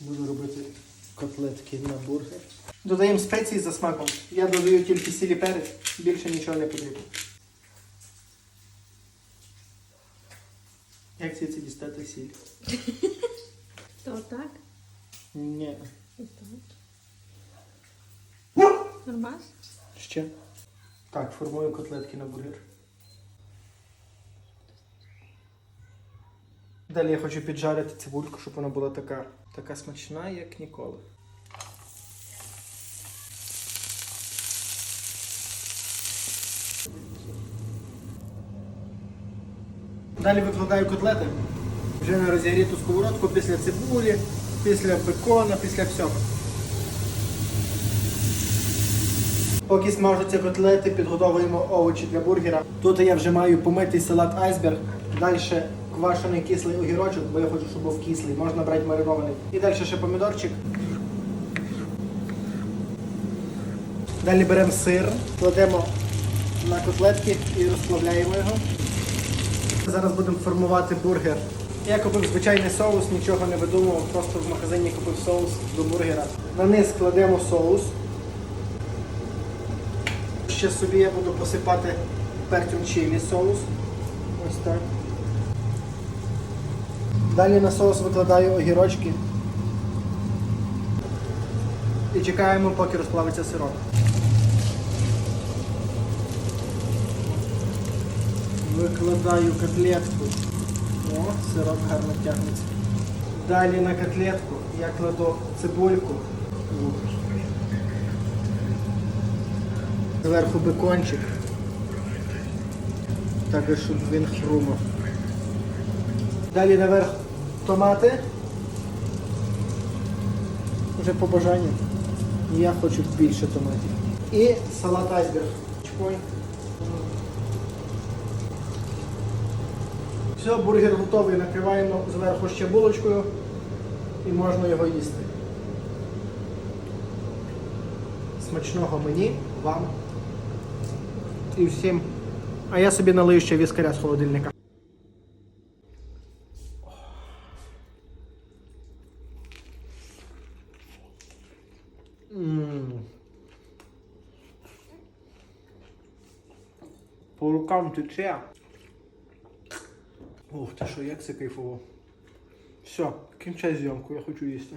Буду робити котлетки на бургер. Додаємо спеції за смаком. Я додаю тільки сілі перець, більше нічого не потрібно. Як це дістати сіль? То так? Ні. Нормас? Ще. Так, формую котлетки на бургер. Далі я хочу піджарити цибульку, щоб вона була така, така смачна, як ніколи. Далі викладаю котлети вже на розігріту сковородку після цибулі, після бекона, після всього. Поки смажаться котлети, підготовуємо овочі для бургера. Тут я вже маю помитий салат айсберг. Далі квашений кислий огірочок, бо я хочу, щоб був кислий. Можна брати маринований. І далі ще помідорчик. Далі беремо сир, кладемо на котлетки і розплавляємо його. Зараз будемо формувати бургер. Я купив звичайний соус, нічого не видумував, просто в магазині купив соус до бургера. На низ кладемо соус. Ще собі я буду посипати перцем чилі соус. Ось так. Далі на соус викладаю огірочки. І чекаємо, поки розплавиться сироп. Викладаю котлетку. О, сироп гарно тягнеться. Далі на котлетку я кладу цибульку. Зверху бекончик. Так, щоб він хрумав. Далі наверх томати. Вже по бажанню. Я хочу більше томатів. І салат айсберг. Чпонь. Все, бургер готовий. Накриваємо зверху ще булочкою і можна його їсти. Смачного мені, вам і всім. А я собі налию ще віскаря з холодильника. По рукам тече. Ух ти що, як це кайфово. Все, кінчай зйомку, я хочу їсти.